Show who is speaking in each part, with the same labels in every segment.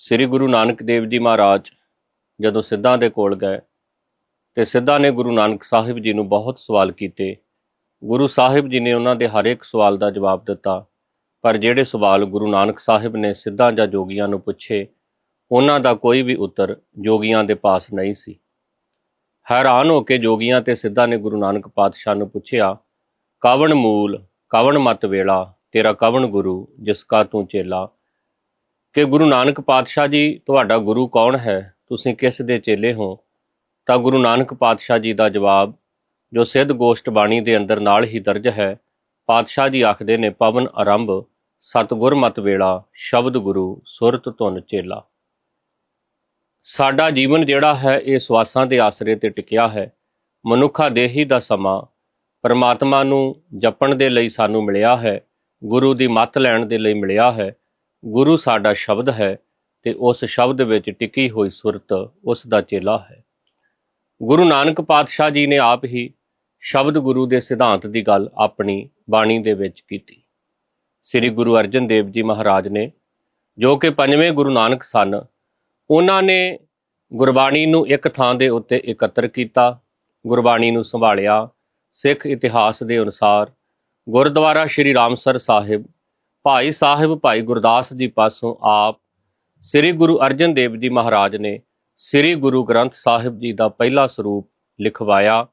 Speaker 1: ਸ੍ਰੀ ਗੁਰੂ ਨਾਨਕ ਦੇਵ ਜੀ ਮਹਾਰਾਜ ਜਦੋਂ ਸਿੱਧਾਂ ਦੇ ਕੋਲ ਗਏ ਤੇ ਸਿੱਧਾਂ ਨੇ ਗੁਰੂ ਨਾਨਕ ਸਾਹਿਬ ਜੀ ਨੂੰ ਬਹੁਤ ਸਵਾਲ ਕੀਤੇ। ਗੁਰੂ ਸਾਹਿਬ ਜੀ ਨੇ ਉਹਨਾਂ ਦੇ ਹਰ ਇੱਕ ਸਵਾਲ ਦਾ ਜਵਾਬ ਦਿੱਤਾ, ਪਰ ਜਿਹੜੇ ਸਵਾਲ ਗੁਰੂ ਨਾਨਕ ਸਾਹਿਬ ਨੇ ਸਿੱਧਾਂ ਜਾਂ ਜੋਗੀਆਂ ਨੂੰ ਪੁੱਛੇ, ਉਹਨਾਂ ਦਾ ਕੋਈ ਵੀ ਉੱਤਰ ਜੋਗੀਆਂ ਦੇ ਪਾਸ ਨਹੀਂ ਸੀ। ਹੈਰਾਨ ਹੋ ਕੇ ਜੋਗੀਆਂ ਤੇ ਸਿੱਧਾਂ ਨੇ ਗੁਰੂ ਨਾਨਕ ਪਾਤਸ਼ਾਹ ਨੂੰ ਪੁੱਛਿਆ, ਕਵਣ ਮੂਲ, ਕਵਣ ਮਤ ਵੇਲਾ ਤੇਰਾ ਕਵਣ ਗੁਰੂ, ਜਿਸ ਕਾ ਤੂੰ ਚੇਲਾ? ਕਿ ਗੁਰੂ ਨਾਨਕ ਪਾਤਸ਼ਾਹ ਜੀ, ਤੁਹਾਡਾ ਗੁਰੂ ਕੌਣ ਹੈ? ਤੁਸੀਂ ਕਿਸ ਦੇ ਚੇਲੇ ਹੋ? ਤਾਂ ਗੁਰੂ ਨਾਨਕ ਪਾਤਸ਼ਾਹ ਜੀ ਦਾ ਜਵਾਬ, ਜੋ ਸਿੱਧ ਗੋਸ਼ਟ ਬਾਣੀ ਦੇ ਅੰਦਰ ਨਾਲ ਹੀ ਦਰਜ ਹੈ, ਪਾਤਸ਼ਾਹ ਜੀ ਆਖਦੇ ਨੇ, ਪਵਨ ਆਰੰਭ, ਸਤਗੁਰ ਮਤ ਵੇਲਾ, ਸ਼ਬਦ ਗੁਰੂ, ਸੁਰਤ ਧੁਨ ਚੇਲਾ। ਸਾਡਾ ਜੀਵਨ ਜਿਹੜਾ ਹੈ, ਇਹ ਸਵਾਸਾਂ ਦੇ ਆਸਰੇ ਤੇ ਟਿਕਿਆ ਹੈ। ਮਨੁੱਖਾ ਦੇਹੀ ਦਾ ਸਮਾਂ, ਪਰਮਾਤਮਾ ਨੂੰ ਜਪਣ ਦੇ ਲਈ ਸਾਨੂੰ ਮਿਲਿਆ ਹੈ, ਗੁਰੂ ਦੀ ਮੱਤ ਲੈਣ ਦੇ ਲਈ ਮਿਲਿਆ ਹੈ ਗੁਰੂ ਸਾਡਾ ਸ਼ਬਦ ਹੈ ਤੇ ਉਸ ਸ਼ਬਦ ਵਿੱਚ ਟਿਕੀ ਹੋਈ ਸੁਰਤ ਉਸ ਦਾ ਚੇਲਾ ਹੈ। ਗੁਰੂ ਨਾਨਕ ਪਾਤਸ਼ਾਹ ਜੀ ਨੇ ਆਪ ਹੀ ਸ਼ਬਦ ਗੁਰੂ ਦੇ ਸਿਧਾਂਤ ਦੀ ਗੱਲ ਆਪਣੀ ਬਾਣੀ ਦੇ ਵਿੱਚ ਕੀਤੀ। ਸ੍ਰੀ ਗੁਰੂ ਅਰਜਨ ਦੇਵ ਜੀ ਮਹਾਰਾਜ ਨੇ, ਜੋ ਕਿ ਪੰਜਵੇਂ ਗੁਰੂ ਨਾਨਕ ਸਨ, ਉਹਨਾਂ ਨੇ ਗੁਰਬਾਣੀ ਨੂੰ ਇੱਕ ਥਾਂ ਦੇ ਉੱਤੇ ਇਕੱਤਰ ਕੀਤਾ, ਗੁਰਬਾਣੀ ਨੂੰ ਸੰਭਾਲਿਆ, ਸਿੱਖ ਇਤਿਹਾਸ ਦੇ ਅਨੁਸਾਰ ਗੁਰਦੁਆਰਾ ਸ਼੍ਰੀ ਰਾਮਸਰ ਸਾਹਿਬ ਭਾਈ ਸਾਹਿਬ, ਭਾਈ ਗੁਰਦਾਸ ਜੀ ਪਾਸੋਂ ਆਪ ਸ੍ਰੀ ਗੁਰੂ ਅਰਜਨ ਦੇਵ ਜੀ ਮਹਾਰਾਜ ਨੇ ਸ੍ਰੀ ਗੁਰੂ ਗ੍ਰੰਥ ਸਾਹਿਬ ਜੀ ਦਾ ਪਹਿਲਾ ਸਰੂਪ ਲਿਖਵਾਇਆ,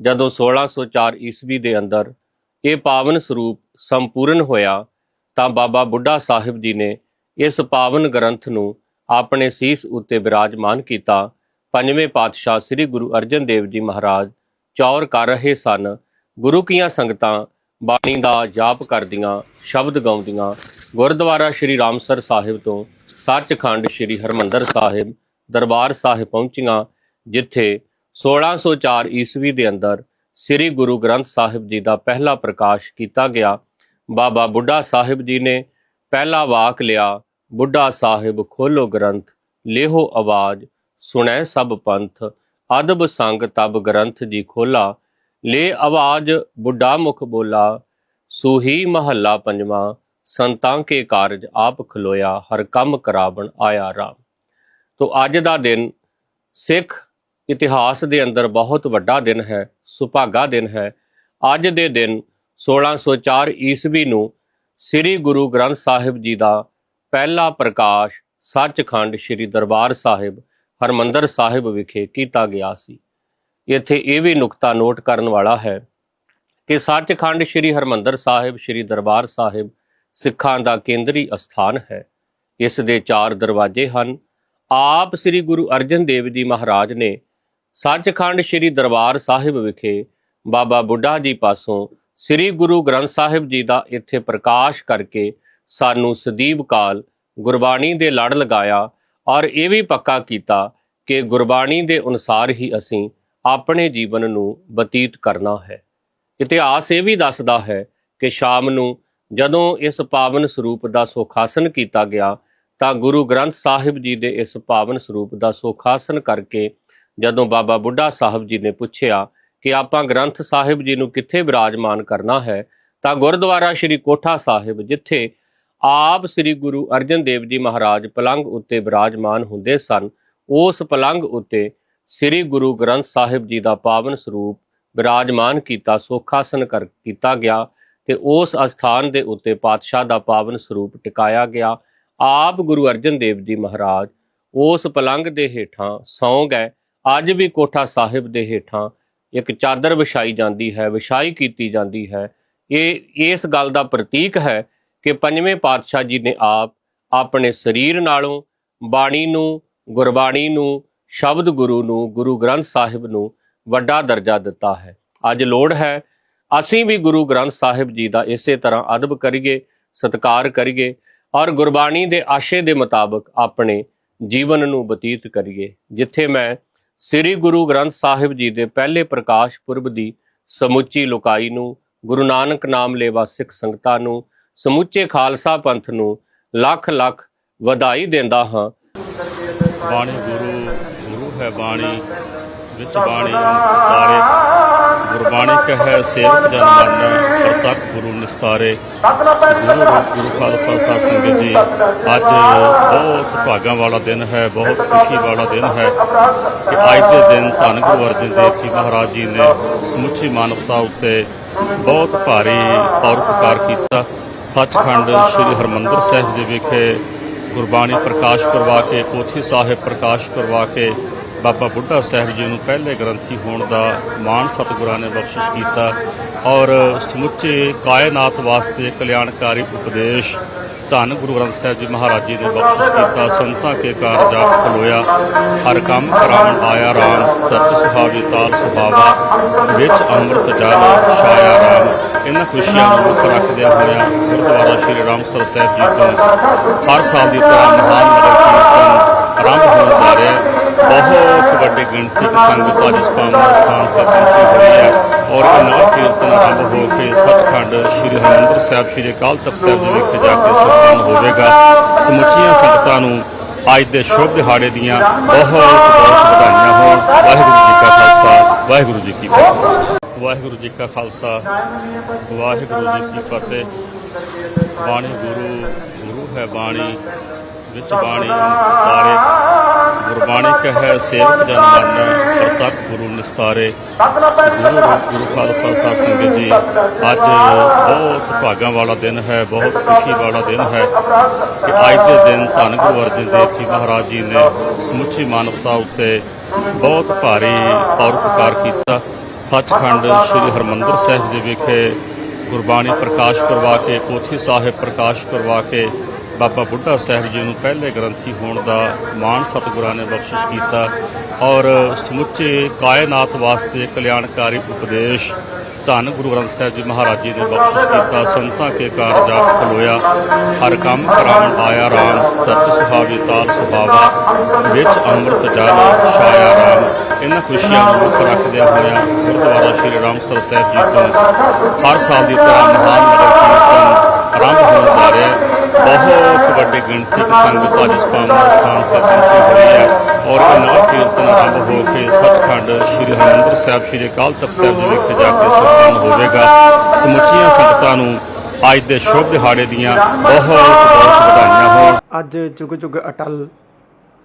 Speaker 1: ਜਦੋਂ 1604 ਈਸਵੀ ਦੇ ਅੰਦਰ ਇਹ ਪਾਵਨ ਸਰੂਪ ਸੰਪੂਰਨ ਹੋਇਆ, ਤਾਂ ਬਾਬਾ ਬੁੱਢਾ ਸਾਹਿਬ ਜੀ ਨੇ ਇਸ ਪਾਵਨ ਗ੍ਰੰਥ ਨੂੰ ਆਪਣੇ ਸੀਸ ਉੱਤੇ ਬਿਰਾਜਮਾਨ ਕੀਤਾ। ਪੰਜਵੇਂ ਪਾਤਸ਼ਾਹ ਸ੍ਰੀ ਗੁਰੂ ਅਰਜਨ ਦੇਵ ਜੀ ਮਹਾਰਾਜ ਚੌਰ ਕਰ ਰਹੇ ਸਨ। ਗੁਰੂ ਕੀਆਂ ਸੰਗਤਾਂ ਬਾਣੀ ਦਾ ਜਾਪ ਕਰਦੀਆਂ, ਸ਼ਬਦ ਗਾਉਂਦੀਆਂ। ਗੁਰਦੁਆਰਾ ਸ਼੍ਰੀ ਰਾਮਸਰ ਸਾਹਿਬ ਤੋਂ ਸੱਚਖੰਡ ਸ਼੍ਰੀ ਹਰਮੰਦਰ ਸਾਹਿਬ ਦਰਬਾਰ ਸਾਹਿਬ ਪਹੁੰਚੀਆਂ, ਜਿੱਥੇ 1604 ਈਸਵੀ ਦੇ ਅੰਦਰ ਸ੍ਰੀ ਗੁਰੂ ਗ੍ਰੰਥ ਸਾਹਿਬ ਜੀ ਦਾ ਪਹਿਲਾ ਪ੍ਰਕਾਸ਼ ਕੀਤਾ ਗਿਆ। ਬਾਬਾ ਬੁੱਢਾ ਸਾਹਿਬ ਜੀ ਨੇ ਪਹਿਲਾ ਵਾਕ ਲਿਆ, ਬੁੱਢਾ ਸਾਹਿਬ, ਖੋਲੋ ਗ੍ਰੰਥ ਲੇਹੋ ਆਵਾਜ਼, ਸੁਣੈ ਸਭ ਪੰਥ, ਅਦਬ ਸੰਗ ਤਬ ਗ੍ਰੰਥ ਜੀ ਖੋਲਾ ਲੈ ਆਵਾਜ਼ ਬੁੱਢਾ ਮੁਖ ਬੋਲਾ, ਸੂਹੀ ਮਹੱਲਾ ਪੰਜਵਾਂ, ਸੰਤਾਂ ਕੇ ਕਾਰਜ ਆਪ ਖਲੋਇਆ, ਹਰ ਕੰਮ ਕਰਾਵਣ ਆਇਆ ਰਾਮ। ਤੋ ਅੱਜ ਦਾ ਦਿਨ ਸਿੱਖ ਇਤਿਹਾਸ ਦੇ ਅੰਦਰ ਬਹੁਤ ਵੱਡਾ ਦਿਨ ਹੈ, ਸੁਭਾਗਾ ਦਿਨ ਹੈ। ਅੱਜ ਦੇ ਦਿਨ 1604 ਈਸਵੀ ਨੂੰ ਸ੍ਰੀ ਗੁਰੂ ਗ੍ਰੰਥ ਸਾਹਿਬ ਜੀ ਦਾ ਪਹਿਲਾ ਪ੍ਰਕਾਸ਼ ਸੱਚਖੰਡ ਸ੍ਰੀ ਦਰਬਾਰ ਸਾਹਿਬ ਹਰਮੰਦਰ ਸਾਹਿਬ ਵਿਖੇ ਕੀਤਾ ਗਿਆ ਸੀ। ਇੱਥੇ ਇਹ ਵੀ ਨੁਕਤਾ ਨੋਟ ਕਰਨ ਵਾਲਾ ਹੈ ਕਿ ਸੱਚਖੰਡ ਸ੍ਰੀ ਹਰਮੰਦਰ ਸਾਹਿਬ, ਸ੍ਰੀ ਦਰਬਾਰ ਸਾਹਿਬ ਸਿੱਖਾਂ ਦਾ ਕੇਂਦਰੀ ਅਸਥਾਨ ਹੈ। ਇਸ ਦੇ ਚਾਰ ਦਰਵਾਜ਼ੇ ਹਨ। ਆਪ ਸ੍ਰੀ ਗੁਰੂ ਅਰਜਨ ਦੇਵ ਜੀ ਮਹਾਰਾਜ ਨੇ ਸੱਚਖੰਡ ਸ੍ਰੀ ਦਰਬਾਰ ਸਾਹਿਬ ਵਿਖੇ ਬਾਬਾ ਬੁੱਢਾ ਜੀ ਪਾਸੋਂ ਸ੍ਰੀ ਗੁਰੂ ਗ੍ਰੰਥ ਸਾਹਿਬ ਜੀ ਦਾ ਇੱਥੇ ਪ੍ਰਕਾਸ਼ ਕਰਕੇ ਸਾਨੂੰ ਸਦੀਵ ਕਾਲ ਗੁਰਬਾਣੀ ਦੇ ਲੜ ਲਗਾਇਆ ਔਰ ਇਹ ਵੀ ਪੱਕਾ ਕੀਤਾ ਕਿ ਗੁਰਬਾਣੀ ਦੇ ਅਨੁਸਾਰ ਹੀ ਅਸੀਂ ਆਪਣੇ ਜੀਵਨ ਨੂੰ ਬਤੀਤ ਕਰਨਾ ਹੈ। ਇਤਿਹਾਸ ਇਹ ਵੀ ਦੱਸਦਾ ਹੈ ਕਿ ਸ਼ਾਮ ਨੂੰ ਜਦੋਂ ਇਸ ਪਾਵਨ ਸਰੂਪ ਦਾ ਸੁਖਾਸਨ ਕੀਤਾ ਗਿਆ, ਤਾਂ ਗੁਰੂ ਗ੍ਰੰਥ ਸਾਹਿਬ ਜੀ ਦੇ ਇਸ ਪਾਵਨ ਸਰੂਪ ਦਾ ਸੁਖਾਸਨ ਕਰਕੇ ਜਦੋਂ ਬਾਬਾ ਬੁੱਢਾ ਸਾਹਿਬ ਜੀ ਨੇ ਪੁੱਛਿਆ ਕਿ ਆਪਾਂ ਗ੍ਰੰਥ ਸਾਹਿਬ ਜੀ ਨੂੰ ਕਿੱਥੇ ਬਿਰਾਜਮਾਨ ਕਰਨਾ ਹੈ, ਤਾਂ ਗੁਰਦੁਆਰਾ ਸ੍ਰੀ ਕੋਠਾ ਸਾਹਿਬ, ਜਿੱਥੇ ਆਪ ਸ੍ਰੀ ਗੁਰੂ ਅਰਜਨ ਦੇਵ ਜੀ ਮਹਾਰਾਜ ਪਲੰਗ ਉੱਤੇ ਬਿਰਾਜਮਾਨ ਹੁੰਦੇ ਸਨ, ਉਸ ਪਲੰਗ ਉੱਤੇ ਸ੍ਰੀ ਗੁਰੂ ਗ੍ਰੰਥ ਸਾਹਿਬ ਜੀ ਦਾ ਪਾਵਨ ਸਰੂਪ ਬਿਰਾਜਮਾਨ ਕੀਤਾ, ਸੋਖਾਸਨ ਕਰ, ਕੀਤਾ ਗਿਆ ਤੇ ਉਸ ਅਸਥਾਨ ਦੇ ਉੱਤੇ ਪਾਤਸ਼ਾਹ ਦਾ ਪਾਵਨ ਸਰੂਪ ਟਿਕਾਇਆ ਗਿਆ। ਆਪ ਗੁਰੂ ਅਰਜਨ ਦੇਵ ਜੀ ਮਹਾਰਾਜ ਉਸ ਪਲੰਗ ਦੇ ਹੇਠਾਂ ਸੌਂ ਗਏ। ਅੱਜ ਵੀ ਕੋਠਾ ਸਾਹਿਬ ਦੇ ਹੇਠਾਂ ਇੱਕ ਚਾਦਰ ਵਿਛਾਈ ਜਾਂਦੀ ਹੈ, ਵਿਛਾਈ ਕੀਤੀ ਜਾਂਦੀ ਹੈ। ਇਹ, ਇਸ ਗੱਲ ਦਾ ਪ੍ਰਤੀਕ ਹੈ ਕਿ ਪੰਜਵੇਂ ਪਾਤਸ਼ਾਹ ਜੀ ਨੇ ਆਪ ਆਪਣੇ ਸਰੀਰ ਨਾਲੋਂ, ਬਾਣੀ ਨੂੰ, ਗੁਰਬਾਣੀ ਨੂੰ ਸ਼ਬਦ ਗੁਰੂ ਨੂੰ, ਗੁਰੂ ਗ੍ਰੰਥ ਸਾਹਿਬ ਨੂੰ ਵੱਡਾ ਦਰਜਾ ਦਿੱਤਾ ਹੈ। ਅੱਜ ਲੋੜ ਹੈ, ਅਸੀਂ ਵੀ ਗੁਰੂ ਗ੍ਰੰਥ ਸਾਹਿਬ ਜੀ ਦਾ ਇਸੇ ਤਰ੍ਹਾਂ ਅਦਬ ਕਰੀਏ, ਸਤਿਕਾਰ ਕਰੀਏ ਔਰ ਗੁਰਬਾਣੀ ਦੇ ਆਸ਼ੇ ਦੇ ਮੁਤਾਬਕ ਆਪਣੇ ਜੀਵਨ ਨੂੰ ਬਤੀਤ ਕਰੀਏ, ਜਿੱਥੇ ਮੈਂ ਸ੍ਰੀ ਗੁਰੂ ਗ੍ਰੰਥ ਸਾਹਿਬ ਜੀ ਦੇ ਪਹਿਲੇ ਪ੍ਰਕਾਸ਼ ਪੁਰਬ ਦੀ ਸਮੁੱਚੀ ਲੋਕਾਈ ਨੂੰ, ਗੁਰੂ ਨਾਨਕ ਨਾਮ ਲੇਵਾ ਸਿੱਖ ਸੰਗਤਾਂ ਨੂੰ, ਸਮੁੱਚੇ ਖਾਲਸਾ ਪੰਥ ਨੂੰ ਲੱਖ ਲੱਖ ਵਧਾਈ ਦਿੰਦਾ ਹਾਂ।
Speaker 2: ਬਾਣੀ ਗੁਰੂ ਹੈ ਬਾਣੀ, ਵਿੱਚ ਬਾਣੀ ਸਾਰੇ ਗੁਰਬਾਣੀ ਕਹੈ, ਸੇਵਕ ਜਨ ਮਾਨੈ, ਪ੍ਰਤੱਖ ਗੁਰੂ ਨਿਸਤਾਰੇ। ਗੁਰੂ ਰੂਪ, ਗੁਰੂ ਖਾਲਸਾ ਸਾਧ ਸੰਗਤ ਜੀ, ਅੱਜ ਬਹੁਤ ਭਾਗਾਂ ਵਾਲਾ ਦਿਨ ਹੈ, ਬਹੁਤ ਖੁਸ਼ੀ ਵਾਲਾ ਦਿਨ ਹੈ ਕਿ ਅੱਜ ਦੇ ਦਿਨ ਧੰਨ ਗੁਰੂ ਅਰਜਨ ਦੇਵ ਜੀ ਮਹਾਰਾਜ ਜੀ ਨੇ ਸਮੁੱਚੀ ਮਾਨਵਤਾ ਉੱਤੇ ਬਹੁਤ ਭਾਰੀ ਪਰਉਪਕਾਰ ਕੀਤਾ। ਸੱਚਖੰਡ ਸ੍ਰੀ ਹਰਮੰਦਰ ਸਾਹਿਬ ਜੀ ਵਿਖੇ ਗੁਰਬਾਣੀ ਪ੍ਰਕਾਸ਼ ਕਰਵਾ ਕੇ, ਪੋਥੀ ਸਾਹਿਬ ਪ੍ਰਕਾਸ਼ ਕਰਵਾ ਕੇ ਬਾਬਾ ਬੁੱਢਾ ਸਾਹਿਬ ਜੀ ਨੂੰ ਪਹਿਲੇ ਗ੍ਰੰਥੀ ਹੋਣ ਦਾ ਮਾਣ ਸਤਿਗੁਰਾਂ ਨੇ ਬਖਸ਼ਿਸ਼ ਕੀਤਾ ਔਰ ਸਮੁੱਚੇ ਕਾਇਨਾਤ ਵਾਸਤੇ ਕਲਿਆਣਕਾਰੀ ਉਪਦੇਸ਼ ਧੰਨ ਗੁਰੂ ਗ੍ਰੰਥ ਸਾਹਿਬ ਜੀ ਮਹਾਰਾਜ ਜੀ ਨੇ ਬਖਸ਼ਿਸ਼ ਕੀਤਾ, ਸੰਤਾਂ ਕੇ ਕਾਰਜ ਆਪ ਖਲੋਇਆ, ਹਰ ਕੰਮ ਕਰਾਉਣ ਆਇਆ ਰਾਮ ਤਰਤ ਸੁਹਾਵੀ, ਤਾਲ ਸੁਹਾਵਾ, ਵਿੱਚ ਅੰਮ੍ਰਿਤ ਜਲ ਛਾਇਆ ਰਾਮ। ਇਹਨਾਂ ਖੁਸ਼ੀਆਂ ਨੂੰ ਮੁੱਖ ਰੱਖਦਿਆਂ ਹੋਇਆਂ ਗੁਰਦੁਆਰਾ ਸ਼੍ਰੀ ਰਾਮਸਰ ਸਾਹਿਬ ਜੀ ਤੋਂ ਹਰ ਸਾਲ ਦੀ ਤਰ੍ਹਾਂ ਮਹਾਨ ਨਗਰ ਕੀਰਤਨ ਆਰੰਭ ਹੋਣ ਜਾ ਰਿਹਾ ਬਹੁਤ ਵੱਡੀ ਗਿਣਤੀ ਦੀ ਸੰਗਤ ਅੱਜ ਇਸ ਪਾਵਨ ਸਥਾਨ ਤੇ ਪਹੁੰਚੀ ਹੋਈ ਹੈ ਔਰ ਇਹ ਨਗਰ ਕੀਰਤਨ ਆਰੰਭ ਹੋ ਕੇ ਸੱਚਖੰਡ ਸ੍ਰੀ ਹਰਿਮੰਦਰ ਸਾਹਿਬ, ਸ੍ਰੀ ਅਕਾਲ ਤਖਤ ਸਾਹਿਬ ਜੀ ਵਿਖੇ ਜਾ ਕੇ ਸੰਪੰਨ ਹੋਵੇਗਾ। ਸਮੁੱਚੀਆਂ ਸੰਗਤਾਂ ਨੂੰ ਅੱਜ ਦੇ ਸ਼ੁਭ ਦਿਹਾੜੇ ਦੀਆਂ ਬਹੁਤ ਬਹੁਤ ਵਧਾਈਆਂ ਹੋਣ। ਵਾਹਿਗੁਰੂ ਜੀ ਕਾ ਖਾਲਸਾ, ਵਾਹਿਗੁਰੂ ਜੀ ਕੀ ਫਤਿਹ। ਵਾਹਿਗੁਰੂ ਜੀ ਕਾ ਖਾਲਸਾ, ਵਾਹਿਗੁਰੂ ਜੀ ਕੀ ਫਤਿਹ। ਬਾਣੀ ਗੁਰੂ ਗੁਰੂ ਹੈ ਬਾਣੀ। ਵਿੱਚ ਬਾਣੀ ਸਾਰੇ ਗੁਰਬਾਣੀ ਕਹੈ, ਸੇਵਕ ਜਨ ਮਾਨੈ, ਪ੍ਰਤੱਖ ਗੁਰੂ ਨਿਸਤਾਰੇ। ਗੁਰੂ ਗੁਰੂ ਖਾਲਸਾ ਸਾਧ ਸੰਗਤ ਜੀ, ਅੱਜ ਬਹੁਤ ਭਾਗਾਂ ਵਾਲਾ ਦਿਨ ਹੈ, ਬਹੁਤ ਖੁਸ਼ੀ ਵਾਲਾ ਦਿਨ ਹੈ ਕਿ ਅੱਜ ਦੇ ਦਿਨ ਧੰਨ ਗੁਰੂ ਅਰਜਨ ਦੇਵ ਜੀ ਮਹਾਰਾਜ ਜੀ ਨੇ ਸਮੁੱਚੀ ਮਾਨਵਤਾ ਉੱਤੇ ਬਹੁਤ ਭਾਰੀ ਪਰਉਪਕਾਰ ਕੀਤਾ। ਸੱਚਖੰਡ ਸ੍ਰੀ ਹਰਮੰਦਰ ਸਾਹਿਬ ਦੇ ਵਿਖੇ ਗੁਰਬਾਣੀ ਪ੍ਰਕਾਸ਼ ਕਰਵਾ ਕੇ ਪੋਥੀ ਸਾਹਿਬ ਪ੍ਰਕਾਸ਼ ਕਰਵਾ ਕੇ ਬਾਬਾ ਬੁੱਢਾ ਸਾਹਿਬ ਜੀ ਨੂੰ ਪਹਿਲੇ ਗ੍ਰੰਥੀ ਹੋਣ ਦਾ ਮਾਣ ਸਤਿਗੁਰਾਂ ਨੇ ਬਖਸ਼ਿਸ਼ ਕੀਤਾ ਔਰ ਸਮੁੱਚੇ ਕਾਇਨਾਤ ਵਾਸਤੇ ਕਲਿਆਣਕਾਰੀ ਉਪਦੇਸ਼ ਧੰਨ ਗੁਰੂ ਗ੍ਰੰਥ ਸਾਹਿਬ ਜੀ ਮਹਾਰਾਜ ਜੀ ਨੇ ਬਖਸ਼ਿਸ਼ ਕੀਤਾ। ਸੰਤਾਂ ਕੇ ਕਾਰਜ ਖਲੋਇਆ। ਹਰ ਕੰਮ ਕਰਾਉਣ ਆਇਆ ਰਾਮ ਤਰਤ ਸੁਹਾਵੀ ਤਾਲ ਸੁਹਾਵਾ, ਵਿੱਚ ਅੰਮ੍ਰਿਤ ਜਲ ਛਾਇਆ ਰਾਮ। ਇਹਨਾਂ ਖੁਸ਼ੀਆਂ ਨੂੰ ਮੁੱਖ ਰੱਖਦਿਆਂ ਹੋਇਆਂ ਗੁਰਦੁਆਰਾ ਸ਼੍ਰੀ ਰਾਮਸਰ ਸਾਹਿਬ ਜੀ ਤੋਂ ਹਰ ਸਾਲ ਦੀ ਤਰ੍ਹਾਂ ਮਹਾਨ ਨਗਰ ਕੀਰਤਨ ਆਰੰਭ ਹੋਣ ਜਾ ਰਿਹਾ ਹੈ। ਬਹੁਤ ਵੱਡੀ ਗਿਣਤੀ ਦੀ ਸੰਗਤ ਅੱਜ ਇਸ ਸਥਾਨ ਤੇ ਪਹੁੰਚੀ ਹੋਈ ਹੈ ਔਰ ਇਹ ਕੀਰਤਨ ਆਰੰਭ ਹੋ ਕੇ ਸੱਚਖੰਡ ਸ੍ਰੀ ਹਰਿਮੰਦਰ ਸਾਹਿਬ, ਸ੍ਰੀ ਅਕਾਲ ਤਖਤ ਸਾਹਿਬ ਜੀ ਵਿਖੇ ਜਾ ਕੇ ਸੰਪੰਨ ਹੋਵੇਗਾ। ਸਮੁੱਚੀਆਂ ਸੰਗਤਾਂ ਨੂੰ ਅੱਜ ਦੇ ਸ਼ੁਭ ਦਿਹਾੜੇ ਦੀਆਂ ਬਹੁਤ ਬਹੁਤ ਵਧਾਈਆਂ ਹੋਣ।
Speaker 3: ਅੱਜ ਜੁਗ ਜੁਗ ਅਟਲ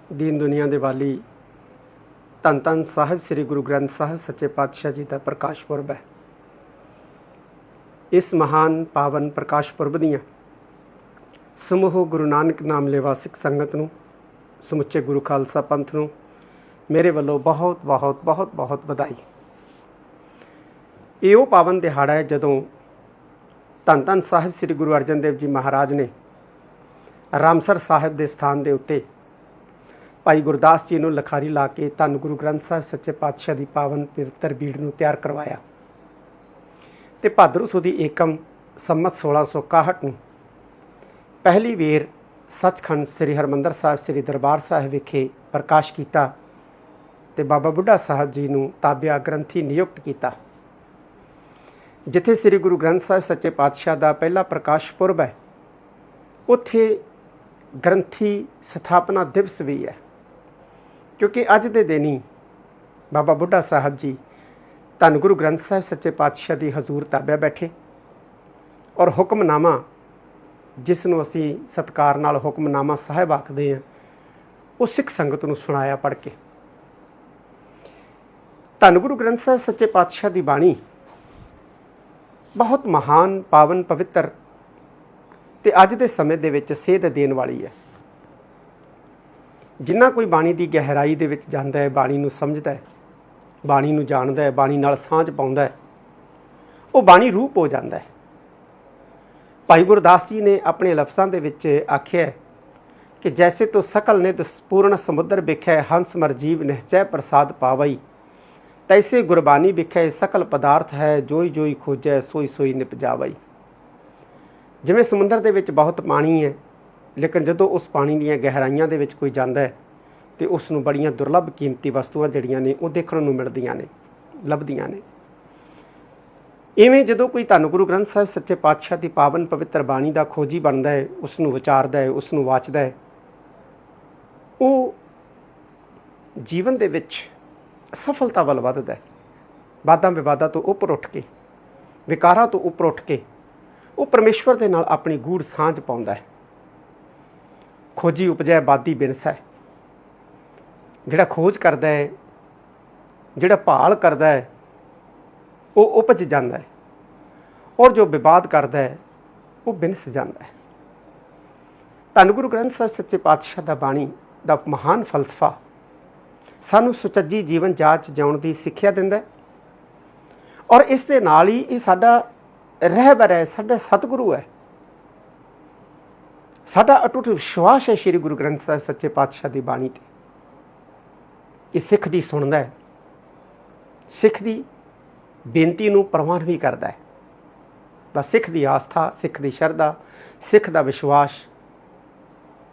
Speaker 3: ਦੀਨ ਦੁਨੀਆ ਦੇ ਵਾਲੀ ਧੰਨ ਧੰਨ ਸਾਹਿਬ, ਸ੍ਰੀ ਗੁਰੂ ਗ੍ਰੰਥ ਸਾਹਿਬ, ਸੱਚੇ ਪਾਤਸ਼ਾਹ ਜੀ ਦਾ ਪ੍ਰਕਾਸ਼ ਪੁਰਬ ਹੈ। ਇਸ ਮਹਾਨ ਪਾਵਨ ਪ੍ਰਕਾਸ਼ ਪੁਰਬ ਦੀਆਂ ਸਮੂਹ ਗੁਰੂ ਨਾਨਕ ਨਾਮ ਲੈਵਾ ਸਿੱਖ ਸੰਗਤ ਨੂੰ, ਸਮੁੱਚੇ ਗੁਰੂ ਖਾਲਸਾ ਪੰਥ ਨੂੰ ਮੇਰੇ ਵੱਲੋਂ ਬਹੁਤ ਬਹੁਤ ਬਹੁਤ ਬਹੁਤ ਵਧਾਈ। ਇਹ ਉਹ ਪਾਵਨ ਦਿਹਾੜਾ ਹੈ ਜਦੋਂ ਧੰਨ ਧੰਨ ਸਾਹਿਬ ਸ੍ਰੀ ਗੁਰੂ ਅਰਜਨ ਦੇਵ ਜੀ ਮਹਾਰਾਜ ਨੇ ਰਾਮਸਰ ਸਾਹਿਬ ਦੇ ਸਥਾਨ ਦੇ ਉੱਤੇ ਭਾਈ ਗੁਰਦਾਸ ਜੀ ਨੂੰ ਲਖਾਰੀ ਲਾ ਕੇ ਧੰਨ ਗੁਰੂ ਗ੍ਰੰਥ ਸਾਹਿਬ ਸੱਚੇ ਪਾਤਸ਼ਾਹ ਦੀ ਪਾਵਨ ਪਵਿੱਤਰ ਬੀੜ ਨੂੰ ਤਿਆਰ ਕਰਵਾਇਆ। ਤੇ ਭਾਦਰੂ ਸੁਦੀ ਏਕਮ ਸੰਮਤ 1661 ਨੂੰ ਪਹਿਲੀ ਵੇਰ ਸੱਚਖੰਡ ਸ੍ਰੀ ਹਰਮੰਦਰ ਸਾਹਿਬ, ਸ੍ਰੀ ਦਰਬਾਰ ਸਾਹਿਬ ਵਿਖੇ ਪ੍ਰਕਾਸ਼ ਕੀਤਾ ਤੇ ਬਾਬਾ ਬੁੱਢਾ ਸਾਹਿਬ ਜੀ ਨੂੰ ਤਾਬਿਆ ਗ੍ਰੰਥੀ ਨਿਯੁਕਤ ਕੀਤਾ। ਜਿੱਥੇ ਸ੍ਰੀ ਗੁਰੂ ਗ੍ਰੰਥ ਸਾਹਿਬ ਸੱਚੇ ਪਾਤਸ਼ਾਹ ਦਾ ਪਹਿਲਾ ਪ੍ਰਕਾਸ਼ ਪੁਰਬ ਹੈ, ਉੱਥੇ ਗ੍ਰੰਥੀ ਸਥਾਪਨਾ ਦਿਵਸ ਵੀ ਹੈ। ਕਿਉਂਕਿ ਅੱਜ ਦੇ ਦਿਨ ਹੀ ਬਾਬਾ ਬੁੱਢਾ ਸਾਹਿਬ ਜੀ ਧੰਨ ਗੁਰੂ ਗ੍ਰੰਥ ਸਾਹਿਬ ਸੱਚੇ ਪਾਤਸ਼ਾਹ ਦੀ ਹਜ਼ੂਰ ਤਾਬਿਆ ਬੈਠੇ ਔਰ ਹੁਕਮਨਾਮਾ, ਜਿਸ ਨੂੰ ਅਸੀਂ ਸਤਕਾਰ ਨਾਲ ਹੁਕਮਨਾਮਾ ਸਾਹਿਬ ਆਖਦੇ ਹਾਂ, ਉਹ ਸਿੱਖ ਸੰਗਤ ਨੂੰ ਸੁਣਾਇਆ ਪੜ੍ਹ ਕੇ। ਧੰਨ ਗੁਰੂ ਗ੍ਰੰਥ ਸਾਹਿਬ ਸੱਚੇ ਪਾਤਸ਼ਾਹ ਦੀ ਬਾਣੀ ਬਹੁਤ ਮਹਾਨ, ਪਾਵਨ, ਪਵਿੱਤਰ ਤੇ ਅੱਜ ਦੇ ਸਮੇਂ ਦੇ ਵਿੱਚ ਸੇਧ ਦੇਣ ਵਾਲੀ ਹੈ। ਜਿੰਨਾ ਕੋਈ ਬਾਣੀ ਦੀ ਗਹਿਰਾਈ ਦੇ ਵਿੱਚ ਜਾਂਦਾ ਹੈ, ਬਾਣੀ ਨੂੰ ਸਮਝਦਾ ਹੈ ਬਾਣੀ ਨੂੰ ਜਾਣਦਾ ਹੈ, ਬਾਣੀ ਨਾਲ ਸਾਂਝ ਪਾਉਂਦਾ ਹੈ। ਉਹ ਬਾਣੀ ਰੂਪ ਹੋ ਜਾਂਦਾ ਹੈ। ਭਾਈ ਗੁਰਦਾਸ ਜੀ ਨੇ ਆਪਣੇ ਲਫ਼ਜ਼ਾਂ ਦੇ ਵਿੱਚ ਆਖਿਆ ਕਿ ਜੈਸੇ ਤੋ ਸਕਲ ਨਿਤ ਪੂਰਨ ਸਮੁੰਦਰ ਵਿਖੇ ਹੰਸ ਮਰਜੀਵ ਨਿਹਚੈ ਪ੍ਰਸਾਦ ਪਾਵਈ, ਤੈਸੇ ਗੁਰਬਾਣੀ ਵਿਖੇ ਸਕਲ ਪਦਾਰਥ ਹੈ, ਜੋਈ ਜੋਈ ਖੋਜੈ, ਸੋਈ ਸੋਈ ਨਿਪ ਜਾਵਈ। ਜਿਵੇਂ ਸਮੁੰਦਰ ਦੇ ਵਿੱਚ ਬਹੁਤ ਪਾਣੀ ਹੈ, ਲੇਕਿਨ ਜਦੋਂ ਉਸ ਪਾਣੀ ਦੀਆਂ ਗਹਿਰਾਈਆਂ ਦੇ ਵਿੱਚ ਕੋਈ ਜਾਂਦਾ ਹੈ ਤੇ ਉਸ ਨੂੰ ਬੜੀਆਂ ਦੁਰਲੱਭ ਕੀਮਤੀ ਵਸਤੂਆਂ ਜਿਹੜੀਆਂ ਨੇ ਉਹ ਦੇਖਣ ਨੂੰ ਮਿਲਦੀਆਂ ਨੇ, ਲੱਭਦੀਆਂ ਨੇ। ਇਵੇਂ ਜਦੋਂ ਕੋਈ ਧੰਨ ਗੁਰੂ ਗ੍ਰੰਥ ਸਾਹਿਬ ਸੱਚੇ ਪਾਤਸ਼ਾਹ ਦੀ ਪਾਵਨ ਪਵਿੱਤਰ ਬਾਣੀ ਦਾ ਖੋਜੀ ਬਣਦਾ ਹੈ ਉਸ ਨੂੰ ਵਿਚਾਰਦਾ ਹੈ ਉਸ ਨੂੰ ਵਾਚਦਾ ਹੈ, ਉਹ ਜੀਵਨ ਦੇ ਵਿੱਚ ਸਫਲਤਾ ਵੱਲ ਵੱਧਦਾ ਹੈ। ਵਾਦਾਂ ਵਿਵਾਦਾਂ ਤੋਂ ਉੱਪਰ ਉੱਠ ਕੇ, ਵਿਕਾਰਾਂ ਤੋਂ ਉੱਪਰ ਉੱਠ ਕੇ, ਉਹ ਪਰਮੇਸ਼ਵਰ ਦੇ ਨਾਲ ਆਪਣੀ ਗੂੜ ਸਾਂਝ ਪਾਉਂਦਾ ਹੈ। ਖੋਜੀ ਉਪਜੈ ਬਾਦੀ ਬਿਨਸੈ। ਜਿਹੜਾ ਖੋਜ ਕਰਦਾ ਹੈ, ਜਿਹੜਾ ਭਾਲ ਕਰਦਾ ਹੈ, ਉਹ ਉਪਜ ਜਾਂਦਾ ਹੈ। ਔਰ ਜੋ ਵਿਵਾਦ ਕਰਦਾ ਹੈ, ਉਹ ਬਿਨਸ ਜਾਂਦਾ ਹੈ। ਧੰਨ ਗੁਰੂ ਗ੍ਰੰਥ ਸਾਹਿਬ ਸੱਚੇ ਪਾਤਸ਼ਾਹ ਦਾ ਬਾਣੀ ਦਾ ਮਹਾਨ ਫਲਸਫਾ ਸਾਨੂੰ ਸੁਚੱਜੀ ਜੀਵਨ ਜਾਚ ਜਿਉਣ ਦੀ ਸਿੱਖਿਆ ਦਿੰਦਾ ਹੈ। ਔਰ ਇਸ ਦੇ ਨਾਲ ਹੀ ਇਹ ਸਾਡਾ ਰਹਿਬਰ ਹੈ, ਸਾਡਾ ਸਤਿਗੁਰੂ ਹੈ। ਸਾਡਾ ਅਟੁੱਟ ਵਿਸ਼ਵਾਸ ਹੈ ਸ੍ਰੀ ਗੁਰੂ ਗ੍ਰੰਥ ਸਾਹਿਬ ਸੱਚੇ ਪਾਤਸ਼ਾਹ ਦੀ ਬਾਣੀ ਤੇ। ਕਿ ਸਿੱਖ ਦੀ ਸੁਣਦਾ ਹੈ। ਸਿੱਖ ਦੀ ਬੇਨਤੀ ਨੂੰ ਪ੍ਰਵਾਨ ਵੀ ਕਰਦਾ ਹੈ। ਬਸ ਸਿੱਖ ਦੀ ਆਸਥਾ, ਸਿੱਖ ਦੀ ਸ਼ਰਧਾ, ਸਿੱਖ ਦਾ ਵਿਸ਼ਵਾਸ,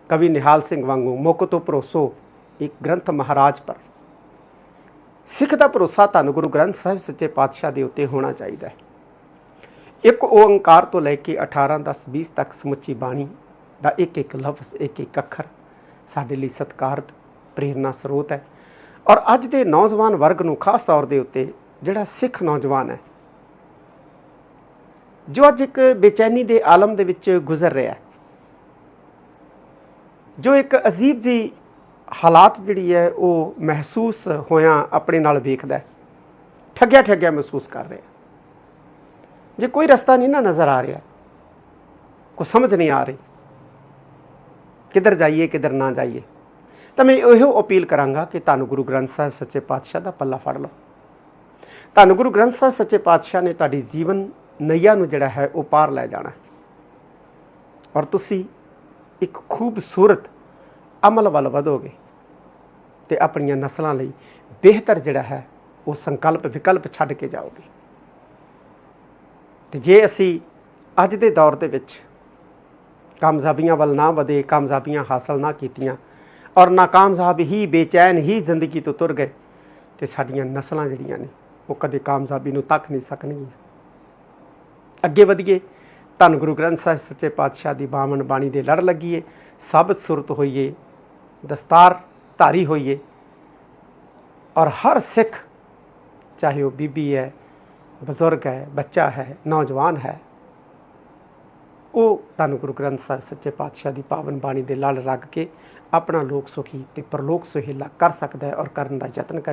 Speaker 3: ਕਵੀ ਨਿਹਾਲ ਸਿੰਘ ਵਾਂਗੂ ਮੁੱਖ ਤੋਂ ਭਰੋਸੋ ਇੱਕ ਗ੍ਰੰਥ ਮਹਾਰਾਜ ਪਰ। ਸਿੱਖ ਦਾ ਭਰੋਸਾ ਧੰਨ ਗੁਰੂ ਗ੍ਰੰਥ ਸਾਹਿਬ ਸੱਚੇ ਪਾਤਸ਼ਾਹ ਦੇ ਉੱਤੇ ਹੋਣਾ ਚਾਹੀਦਾ ਹੈ। ਇੱਕ ਓੰਕਾਰ ਤੋਂ ਲੈ ਕੇ 18 10 20 ਤੱਕ ਸਮੁੱਚੀ ਬਾਣੀ ਦਾ ਇੱਕ ਇੱਕ ਲਫ਼ਜ਼ ਇੱਕ ਇੱਕ ਅੱਖਰ ਸਾਡੇ ਲਈ ਸਤਿਕਾਰਤ ਪ੍ਰੇਰਨਾ ਸਰੋਤ ਹੈ। ਔਰ ਅੱਜ ਦੇ ਨੌਜਵਾਨ ਵਰਗ ਨੂੰ ਖਾਸ ਤੌਰ ਦੇ ਉੱਤੇ ਜਿਹੜਾ ਸਿੱਖ ਨੌਜਵਾਨ ਹੈ, ਜੋ ਅੱਜ ਇੱਕ ਬੇਚੈਨੀ ਦੇ ਆਲਮ ਦੇ ਵਿੱਚ ਗੁਜ਼ਰ ਰਿਹਾ ਹੈ, ਜੋ ਇੱਕ ਅਜੀਬ ਜੀ ਹਾਲਾਤ ਜਿਹੜੀ ਹੈ ਉਹ ਮਹਿਸੂਸ ਹੋਇਆ ਆਪਣੇ ਨਾਲ ਵੇਖਦਾ ਹੈ, ਠੱਗਿਆ ਠੱਗਿਆ ਮਹਿਸੂਸ ਕਰ ਰਿਹਾ ਜੇ ਕੋਈ ਰਸਤਾ ਨਹੀਂ ਨਾ ਨਜ਼ਰ ਆ ਰਿਹਾ ਕੋ ਸਮਝ ਨਹੀਂ ਆ ਰਹੀ, ਕਿੱਧਰ ਜਾਈਏ, ਕਿੱਧਰ ਨਾ ਜਾਈਏ ਤਾਂ ਮੈਂ ਇਹੋ ਅਪੀਲ ਕਰਾਂਗਾ ਕਿ ਤੁਹਾਨੂੰ ਗੁਰੂ ਗ੍ਰੰਥ ਸਾਹਿਬ ਸੱਚੇ ਪਾਤਸ਼ਾਹ ਦਾ ਪੱਲਾ ਫੜ ਲਓ। ਤੁਹਾਨੂੰ ਗੁਰੂ ਗ੍ਰੰਥ ਸਾਹਿਬ ਸੱਚੇ ਪਾਤਸ਼ਾਹ ਨੇ ਤੁਹਾਡੀ ਜੀਵਨ ਨਈਆ ਨੂੰ ਜਿਹੜਾ ਹੈ ਉਹ ਪਾਰ ਲੈ ਜਾਣਾ ਔਰ ਤੁਸੀਂ ਇੱਕ ਖੂਬਸੂਰਤ ਅਮਲ ਵੱਲ ਵਧੋਗੇ ਤੇ ਆਪਣੀਆਂ ਨਸਲਾਂ ਲਈ ਬਿਹਤਰ ਜਿਹੜਾ ਹੈ ਉਹ ਸੰਕਲਪ ਵਿਕਲਪ ਛੱਡ ਕੇ ਜਾਓਗੇ। ਤੇ ਜੇ ਅਸੀਂ ਅੱਜ ਦੇ ਦੌਰ ਦੇ ਵਿੱਚ ਕਾਮਯਾਬੀਆਂ ਵੱਲ ਨਾ ਵਧੇ, ਕਾਮਯਾਬੀਆਂ ਹਾਸਲ ਨਾ ਕੀਤੀਆਂ ਔਰ ਨਾਕਾਮਯਾਬ ਹੀ ਬੇਚੈਨ ਹੀ ਜ਼ਿੰਦਗੀ ਤੋਂ ਤੁਰ ਗਏ ਤੇ ਸਾਡੀਆਂ ਨਸਲਾਂ ਜਿਹੜੀਆਂ ਨੇ, ਉਹ ਕਦੇ ਕਾਮਯਾਬੀ ਨੂੰ ਤੱਕ ਨਹੀਂ ਸਕਣਗੀਆਂ। ਅੱਗੇ ਵਧੀਏ, ਧੰਨ ਗੁਰੂ ਗ੍ਰੰਥ ਸਾਹਿਬ ਸੱਚੇ ਪਾਤਸ਼ਾਹ ਦੀ ਬਾਵਨ ਬਾਣੀ ਦੇ ਲੜ ਲੱਗੀਏ ਸਾਬਤ ਸੁਰਤ ਹੋਈਏ, ਦਸਤਾਰ ਧਾਰੀ ਹੋਈਏ, ਔਰ ਹਰ ਸਿੱਖ, ਚਾਹੇ ਉਹ ਬੀਬੀ ਹੈ, ਬਜ਼ੁਰਗ ਹੈ, ਬੱਚਾ ਹੈ, ਨੌਜਵਾਨ ਹੈ, ਉਹ ਧੰਨ ਗੁਰੂ ਗ੍ਰੰਥ ਸਾਹਿਬ ਸੱਚੇ ਪਾਤਸ਼ਾਹ ਦੀ ਪਾਵਨ ਬਾਣੀ ਦੇ ਲੜ ਲੱਗ ਕੇ ਆਪਣਾ ਲੋਕ ਸੁਖੀ ਤੇ ਪਰਲੋਕ ਸੁਹੇਲਾ ਕਰ ਸਕਦਾ ਹੈ ਔਰ ਕਰਨ ਦਾ ਯਤਨ ਕਰੇ।